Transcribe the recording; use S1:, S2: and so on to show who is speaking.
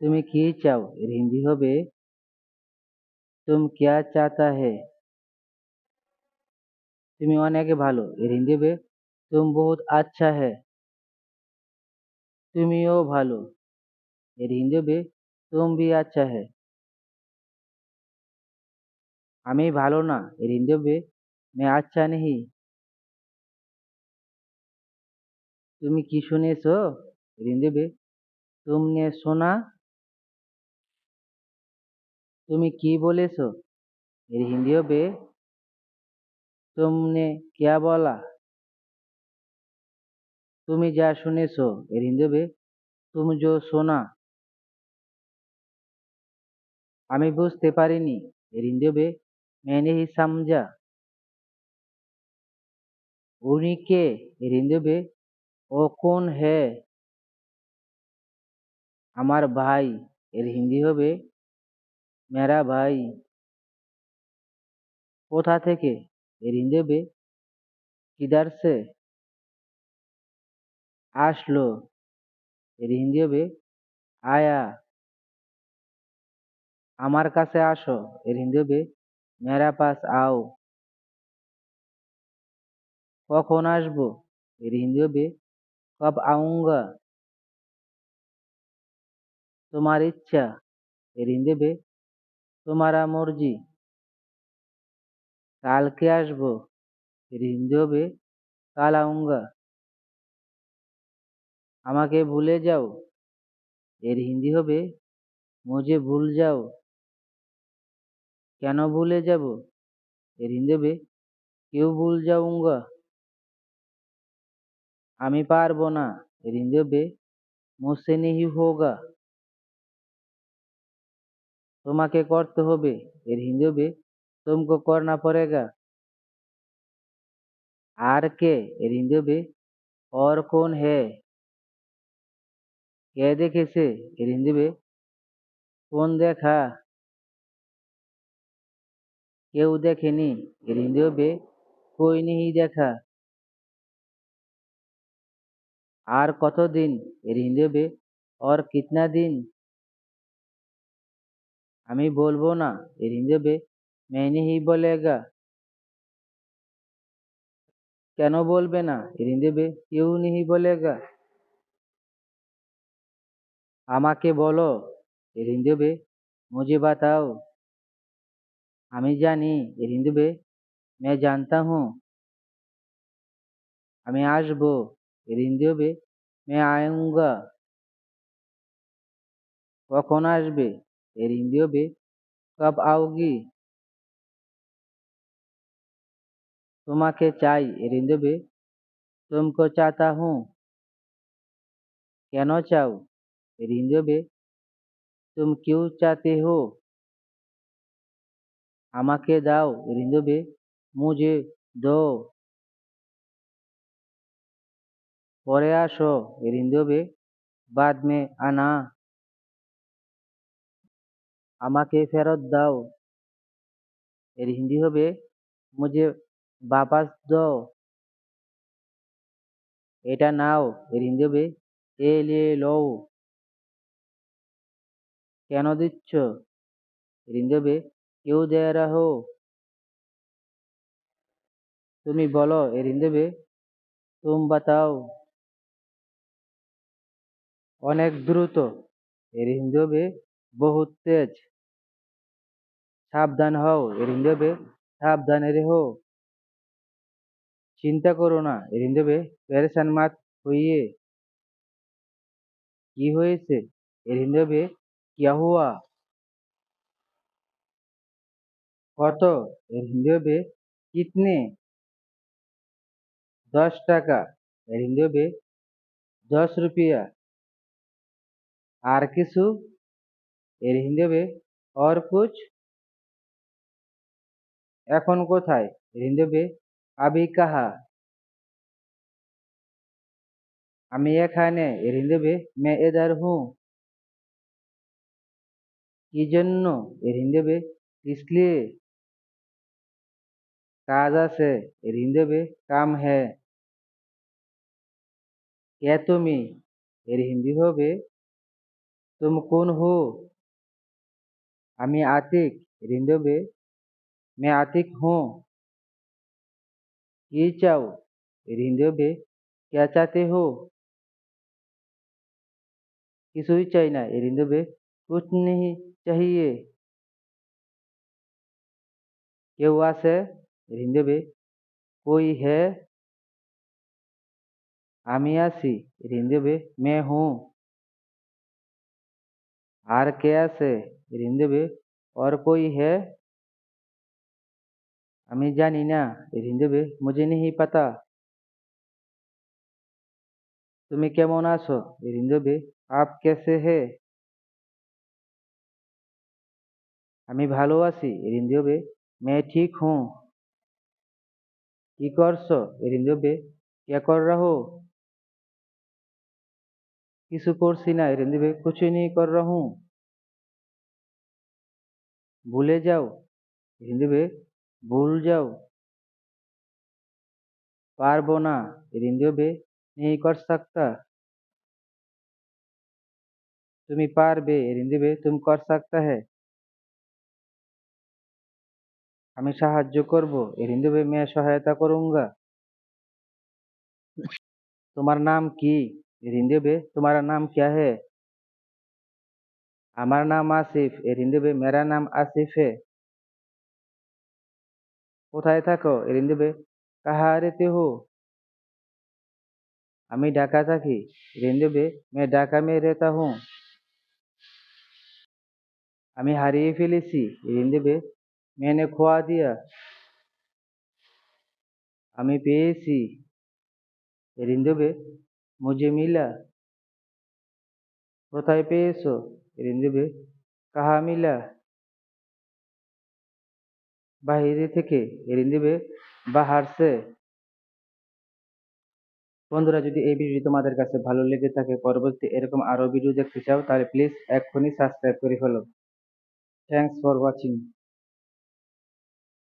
S1: তুমি কি চাও এর হিন্দি হবে তুম ক্যা চাতা হে তুমি অনেক ভালো এর হিন্দি হবে তুম বহুত আচ্ছা হে তুমিও ভালো এর হিন্দি হবে তুম ভি আচ্ছা হে আমি ভালো না এর হিন্দি হবে मैं আচ্ছা नहीं তুমি কি শুনেছো এর হিন্দি হবে तुमने सुना তুমি কি বলেছো এর হিন্দি হবে तुमने क्या बोला তুমি যা শুনেছো এর হিন্দি হবে তুম जो শোনা আমি বুঝতে পারিনি এর হিন্দি হবে मैंने ही समझा উনি কে এর হিন্দি হবে ও কোন হে আমার ভাই এর হিন্দি হবে মেরা ভাই, কোথা থেকে? এর হিন্দি হবে কিদার সে আসলো হিন্দি আয়া, আমার কাছে আসো। হবে মেরা পাস, আও। কখন আসব? হিন্দি কব আউঙ্গা। তোমার ইচ্ছা। হবে তোমারা মর্জি। কালকে আসব হবে, কাল আউঙ্গা। আমাকে ভুলে যাও, এর হিন্দি হবে মুঝে ভুল যাও। কেন ভুলে যাব? এর হিন্দি হবে, কেউ ভুল যাউঙ্গা আমি পারব না, এর হিন্দি হবে, মুসে নেহি হোগা। তোমাকে করতে হবে এর হিন্দি হবে তুমকো করনা পড়েগা আর কে এর হিন্দি হবে और कौन है কে দেখেছে এর হিন্দি হবে কোন দেখা কেউ দেখেনি এর হিন্দি হবে কই নেহি দেখা আর কতদিন এর হিন্দি হবে और कितना दिन আমি বলবো না এর হিন্দি হবে मैं नहीं বলেগা কেন বলবে না এর হিন্দি হবে কেউ नहीं বলেগা আমাকে বলো এর হিন্দি হবে মুঝে বাতাও আমি জানি এর হিন্দি হবে मैं जानता हूँ আমি আসবো এর হিন্দি হবে मैं आऊंगा কখন আসবে এর হিন্দি হবে কব आओगी তোমাকে চাই এর হিন্দি হবে तुमको चाहता हूँ কেন চাও এর হিন্দি হবে तुम क्यों चाहते हो আমাকে দাও এর হিন্দি হবে মুঝে দো পরে আসো এর হিন্দি হবে বাদ মে আনা আমাকে ফেরত দাও। এর হিন্দি হবে, মুঝে বাপাস দাও। এটা নাও। এর হিন্দি হবে, এ লিয়ে লও। কেন দিচ্ছ? এর হিন্দি হবে, কেউ দে রাহো। তুমি বলো। এর হিন্দি হবে, তুম বাতাও। অনেক দ্রুত। এর হিন্দি হবে, বহুত তেজ। সাবধান হও এর হিন্দি হবে সাবধানে রেহো চিন্তা করো না এর হিন্দি হবে পেরেশান মাত হইয়ে কি হয়েছে এর হিন্দি হবে কিয়া হুয়া কত এর হিন্দি হবে কিতনে দশ টাকা এর হিন্দি হবে দশ রুপিয়া আর কিছু এর হিন্দি হবে और कुछ এখন কোথায়? রিন্দবে, আবি কাহা? আমি এখানে, রিন্দবে, মে এদার হু। কি জন্য? রিন্দবে ইসলি কাজ আছে, রিন্দবে, কাম হে। কে তুমি? এর হিন্দি হবে? তুম কোন হো? আমি আতিক, রিন্দবে। मैं आतिक हूँ কি চাও রিন্দবে क्या चाहते हो কিছুই চাই না রিন্দবে कुछ नहीं चाहिए কেউ আছে রিন্দবে कोई है আমি আছি রিন্দবে मैं हूँ আর কে আছে রিন্দবে और कोई है আমি জানি না রিন্দবে मुझे नहीं पता তুমি কেমন আছো রিন্দবে आप कैसे है আমি ভালো আছি রিন্দবে मैं ठीक हूँ কি করছো রিন্দবে क्या कर रहे हो কিছু করছি না রিন্দবে कुछ नहीं कर रहा हूँ ভুলে যাও রিন্দবে ভুল যাও। পারব না। রিন্দো বে নেই কর তুমি পারবে। রিন্দো বে তুমি কর সাকতা হ্যাঁ আমি সাহায্য করব। রিন্দো বে মেয়ে সহায়তা করুঙ্গা। তোমার নাম কি? রিন্দো বে তোমার নাম ক্যা হে? আমার নাম আসিফ। রিন্দো বে মেরা নাম আসিফ হে। কোথায় থাকো? এলিন দেবে, কাহারে তেহ? আমি ঢাকা থাকি। এলিন দেবে, মে ঢাকা মে রেতা হুঁ আমি হারিয়ে ফেলেছি। এলিন দেবে, মেনে খোয়া দিয়া। আমি পেয়েছি। এলিন দেবে মুজে মিলা কোথায় পেয়েছ? এলিন দেবে কাহা মিলা বাহিরে থেকে ঋণ দিবে বা হারছে। বন্ধুরা, যদি এই ভিডিওটি তোমাদের কাছে ভালো লেগে থাকে, পরবর্তী এরকম আরও ভিডিও দেখতে চাও, তাহলে প্লিজ এক্ষুনি সাবস্ক্রাইব করে ফেলো। Thanks for watching